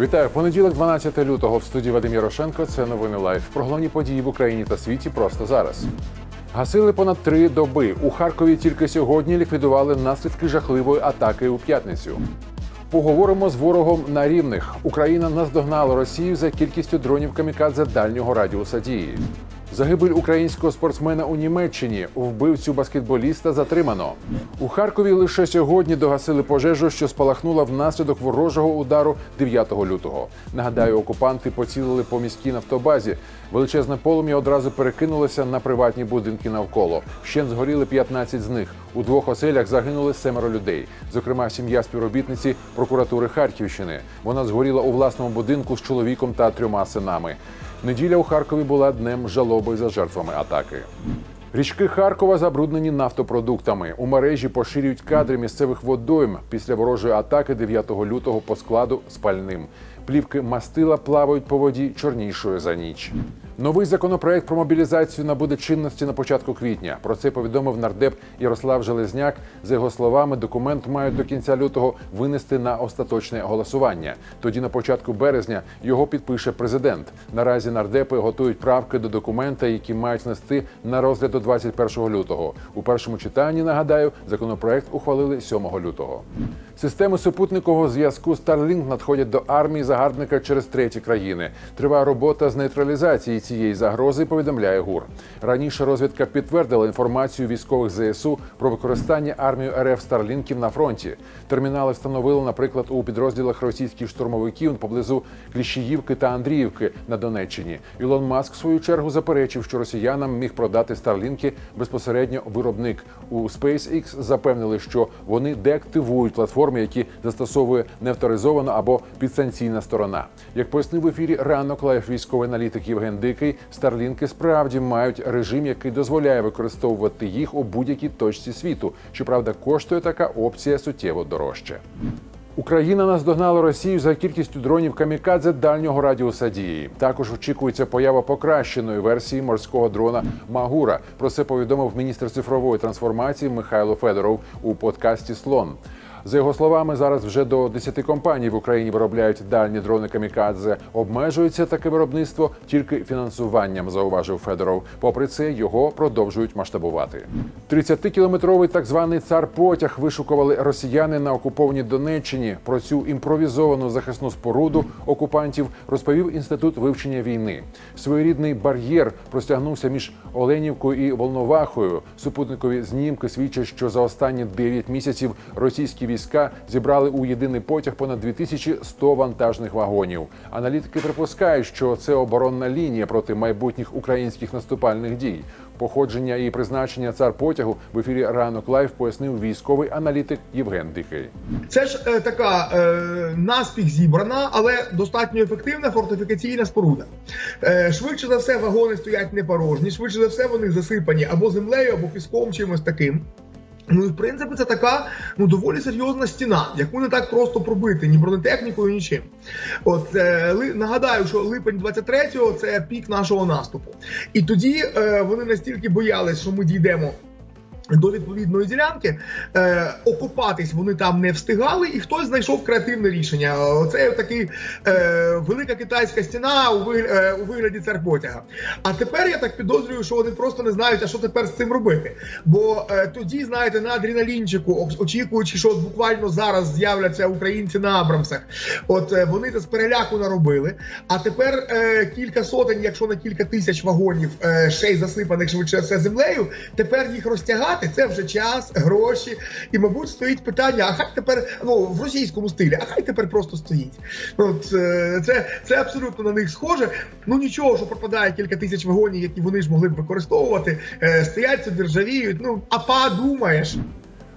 Вітаю понеділок, 12 лютого. В студії Вадим Ярошенко. Це новини лайф. Про головні події в Україні та світі просто зараз. Гасили понад три доби. У Харкові тільки сьогодні ліквідували наслідки жахливої атаки у п'ятницю. Поговоримо з ворогом на рівних. Україна наздогнала Росію за кількістю дронів камікадзе дальнього радіуса дії. Загибель українського спортсмена у Німеччині вбивцю баскетболіста затримано. У Харкові лише сьогодні догасили пожежу, що спалахнула внаслідок ворожого удару 9 лютого. Нагадаю, окупанти поцілили по міській нафтобазі. Величезне полум'я одразу перекинулося на приватні будинки навколо. Ще згоріли 15 з них. У двох оселях загинули семеро людей. Зокрема, сім'я співробітниці прокуратури Харківщини. Вона згоріла у власному будинку з чоловіком та трьома синами. Неділя у Харкові була днем жалоби за жертвами атаки. Річки Харкова забруднені нафтопродуктами. У мережі поширюють кадри місцевих водойм після ворожої атаки 9 лютого по складу спальним. Плівки мастила плавають по воді чорнішою за ніч. Новий законопроект про мобілізацію набуде чинності на початку квітня. Про це повідомив нардеп Ярослав Железняк. За його словами, документ мають до кінця лютого винести на остаточне голосування. Тоді на початку березня його підпише президент. Наразі нардепи готують правки до документа, які мають внести на розгляд до 21 лютого. У першому читанні нагадаю, законопроект ухвалили 7 лютого. Системи супутникового зв'язку Starlink надходять до армії загарбника через треті країни. Триває робота з нейтралізації цієї загрози. Повідомляє ГУР. Раніше розвідка підтвердила інформацію військових ЗСУ про використання армією РФ Старлінків на фронті. Термінали встановили, наприклад, у підрозділах російських штурмовиків поблизу Кліщіївки та Андріївки на Донеччині. Ілон Маск в свою чергу заперечив, що росіянам міг продати Старлінки безпосередньо виробник. У SpaceX запевнили, що вони деактивують платформи, які застосовує неавторизована або підсанкційна сторона. Як пояснив в ефірі ранок лайф військовий аналітик Євген Дикий, Старлінки справді мають режим, який дозволяє використовувати їх у будь-якій точці світу. Щоправда, коштує така опція суттєво дорожче. Україна наздогнала Росію за кількістю дронів камікадзе дальнього радіуса дії. Також очікується поява покращеної версії морського дрона Магура. Про це повідомив міністр цифрової трансформації Михайло Федоров у подкасті Слон. За його словами, зараз вже до 10 компаній в Україні виробляють дальні дрони камікадзе. Обмежується таке виробництво тільки фінансуванням, зауважив Федоров. Попри це, його продовжують масштабувати. 30-кілометровий так званий цар потяг вишукували росіяни на окупованій Донеччині. Про цю імпровізовану захисну споруду окупантів розповів інститут вивчення війни. Своєрідний бар'єр простягнувся між Оленівкою і Волновахою. Супутникові знімки свідчать, що за останні 9 місяців російські війська зібрали у єдиний потяг понад 2100 вантажних вагонів. Аналітики припускають, що це оборонна лінія проти майбутніх українських наступальних дій. Походження і призначення цар потягу в ефірі ранок лайф пояснив військовий аналітик Євген Дикий. Це ж е, така е, наспіх зібрана, але достатньо ефективна фортифікаційна споруда. Е, швидше за все, вагони стоять не порожні, швидше за все, вони засипані або землею, або піском, чимось таким. Ну і в принципі це така ну доволі серйозна стіна, яку не так просто пробити ні бронетехнікою, нічим. От е, нагадаю, що липень 23-го це пік нашого наступу. І тоді е, вони настільки боялись, що ми дійдемо. До відповідної ділянки е, окопатись вони там не встигали, і хтось знайшов креативне рішення. Це такий е, велика китайська стіна у, виг, е, у вигляді царпотяга. А тепер я так підозрюю, що вони просто не знають, а що тепер з цим робити. Бо е, тоді, знаєте, на адреналінчику, очікуючи, що от буквально зараз з'являться українці на Абрамсах, от е, вони це з переляку наробили. А тепер е, кілька сотень, якщо не кілька тисяч вагонів, е, ще й засипаних швидше все землею. Тепер їх розтягати це вже час, гроші. І, мабуть, стоїть питання: а хай тепер ну в російському стилі, а хай тепер просто стоїть. Ну, от, е, це, це абсолютно на них схоже. Ну нічого, що пропадає кілька тисяч вагонів, які вони ж могли б використовувати. Е, стоять собі ржавіють. Ну а подумаєш.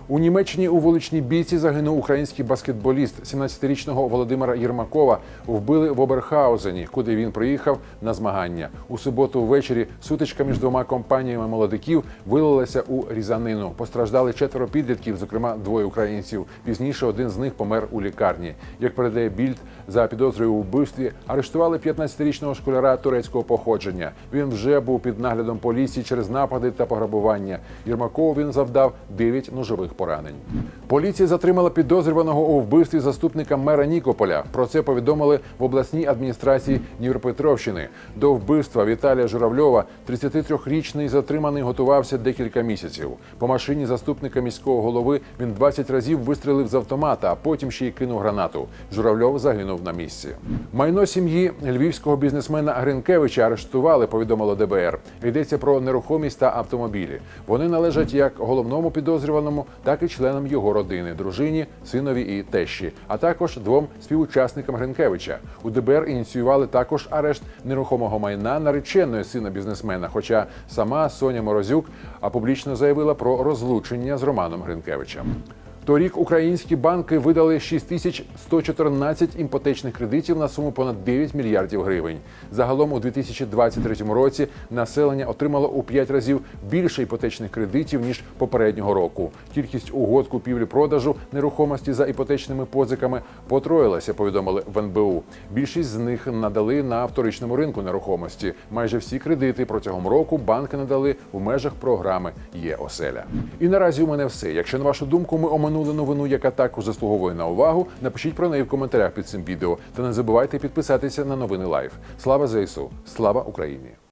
У Німеччині у вуличній бійці загинув український баскетболіст 17-річного Володимира Єрмакова. Вбили в Оберхаузені, куди він приїхав на змагання. У суботу ввечері сутичка між двома компаніями молодиків вилилася у різанину. Постраждали четверо підлітків, зокрема двоє українців. Пізніше один з них помер у лікарні. Як передає більд за підозрою у вбивстві, арештували 15-річного школяра турецького походження. Він вже був під наглядом поліції через напади та пограбування. Єрмакову він завдав 9 ножових поранень. Поліція затримала підозрюваного у вбивстві заступника мера Нікополя. Про це повідомили в обласній адміністрації Дніпропетровщини. До вбивства Віталія Журавльова 33-річний затриманий готувався декілька місяців. По машині заступника міського голови він 20 разів вистрелив з автомата, а потім ще й кинув гранату. Журавльов загинув на місці. Майно сім'ї львівського бізнесмена Гринкевича арештували, повідомило ДБР. Йдеться про нерухомість та автомобілі. Вони належать як головному підозрюваному, так і членам його родини, дружині, синові і тещі, а також двом співучасникам Гринкевича. У ДБР ініціювали також арешт нерухомого майна нареченої сина бізнесмена. Хоча сама Соня Морозюк а публічно заявила про розлучення з Романом Гринкевичем. Торік українські банки видали 6114 іпотечних кредитів на суму понад 9 мільярдів гривень. Загалом у 2023 році населення отримало у 5 разів більше іпотечних кредитів ніж попереднього року. Кількість угод купівлі-продажу нерухомості за іпотечними позиками потроїлася. Повідомили в НБУ. Більшість з них надали на вторичному ринку нерухомості. Майже всі кредити протягом року банки надали у межах програми Є оселя. І наразі у мене все. Якщо на вашу думку ми оминули новину, яка також заслуговує на увагу, напишіть про неї в коментарях під цим відео. Та не забувайте підписатися на новини Лайф. Слава ЗСУ! Слава Україні!